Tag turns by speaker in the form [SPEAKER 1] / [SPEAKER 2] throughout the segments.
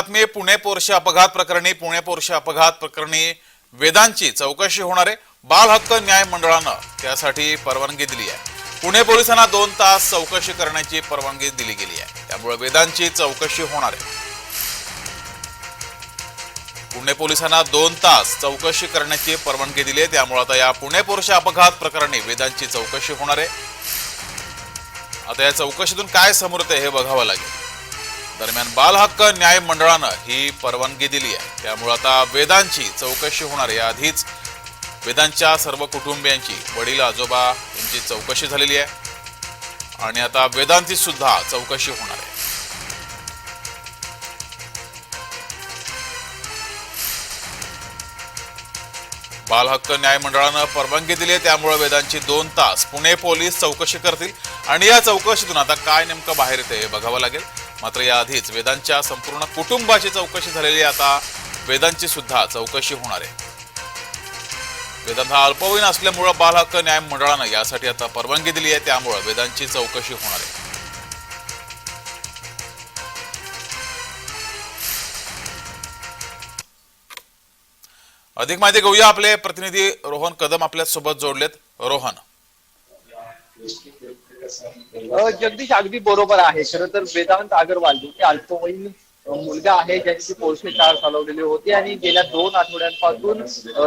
[SPEAKER 1] बातमी पुणे पोरशे अपघात प्रकरणी पुणे पोरशे अपघात प्रकरणी वेदांची चौकशी होणारे बाल हक्क न्याय मंडळानं त्यासाठी परवानगी दिली आहे. पुणे पोलिसांना दोन तास चौकशी करण्याची परवानगी दिली गेली आहे. त्यामुळे वेदांची चौकशी होणार आहे. पुणे पोलिसांना दोन तास चौकशी करण्याची परवानगी दिली आहे. त्यामुळे आता या पुणे पोरशे अपघात प्रकरणी वेदांची चौकशी होणार आहे. आता या चौकशीतून काय समोर येते हे बघावं लागेल. दरम्यान बालहक्क न्याय मंडळानं ही परवानगी दिली आहे त्यामुळे आता वेदांची चौकशी होणार आहे. आधीच वेदांच्या सर्व कुटुंबियांची वडील आजोबा यांची चौकशी झालेली आहे. आणि आता वेदांची सुद्धा चौकशी होणार आहे. बालहक्क न्याय मंडळानं परवानगी दिली आहे त्यामुळे वेदांची दोन तास पुणे पोलीस चौकशी करतील. आणि या चौकशीतून आता काय नेमकं बाहेर येते हे बघावं लागेल. मात्र याआधीच वेदांच्या संपूर्ण कुटुंबाची चौकशी झालेली आता वेदांची सुद्धा चौकशी होणार आहे. वेदांत हा अल्पवयीन असल्यामुळं बालहक्क न्याय मंडळानं यासाठी आता परवानगी दिली आहे त्यामुळं वेदांची चौकशी होणार आहे. अधिक माहिती घेऊया आपले प्रतिनिधी रोहन कदम आपल्यासोबत जोडलेत. रोहन.
[SPEAKER 2] जगदीश अगदी बरोबर आहे. खरं तर वेदांत अगरवाल जो की अल्पवयीन मुलगा आहे ज्यांची पोरशे कार चालवलेली होती आणि गेल्या दोन आठवड्यांपासून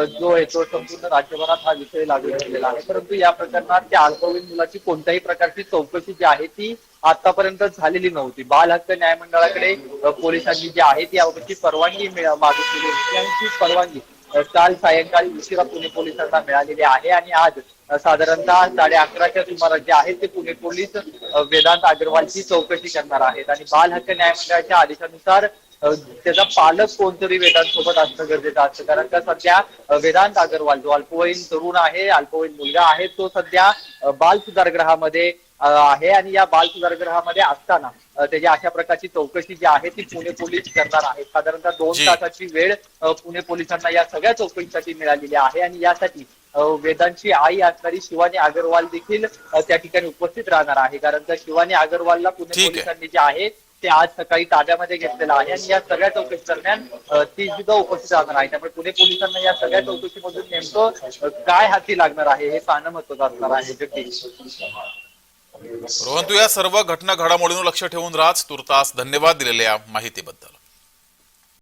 [SPEAKER 2] जो आहे तो संपूर्ण राज्यभरात हा विषय लागू झालेला आहे. परंतु या प्रकरणात त्या अल्पवयीन मुलाची कोणत्याही प्रकारची चौकशी जी आहे ती आतापर्यंत झालेली नव्हती. बाल हक्क न्याय मंडळाकडे पोलिसांनी जी आहे ती याबाबतची परवानगी मागितलेली होती. आणि ती परवानगी काल सायंकाळी उशिरा पुणे पोलिसांना मिळालेली आहे आणि आज साधारणतः साडे अकराच्या सुमारास जे आहे ते पुणे पोलीस वेदांत अग्रवालची चौकशी करणार आहेत. आणि बाल हक्क न्याय मंडळाच्या आदेशानुसार त्याचा पालक कोणतरी वेदांत सोबत असणं गरजेचं असतं कारण का सध्या वेदांत अग्रवाल जो अल्पवयीन तरुण आहे अल्पवयीन मुलगा आहे तो सध्या बाल सुधारगृहामध्ये आहे आणि या बाल सुधारगृहामध्ये असताना त्याची अशा प्रकारची चौकशी जी आहे ती पुणे पोलीस करणार आहेत साधारणतः दोन. तासाची वेळ पुणे पोलिसांना या सगळ्या चौकशीसाठी मिळालेली आहे आणि यासाठी वेदांची आई असणारी शिवानी अगरवाल देखील त्या ठिकाणी उपस्थित राहणार आहे कारण का शिवानी अगरवालला पुणे. पोलिसांनी जे आहे ते आज सकाळी ताब्यामध्ये घेतलेलं आहे आणि या सगळ्या चौकशी दरम्यान ती सुद्धा उपस्थित राहणार आहे. त्यामुळे पुणे पोलिसांना या सगळ्या चौकशीमधून नेमकं काय हाती लागणार आहे हे पाहणं महत्वाचं असणार आहे.
[SPEAKER 1] रोहन तू या सर्व घटना घडामोडींवर लक्ष ठेवून राहत तुर्तास धन्यवाद दिलेल्या माहितीबद्दल.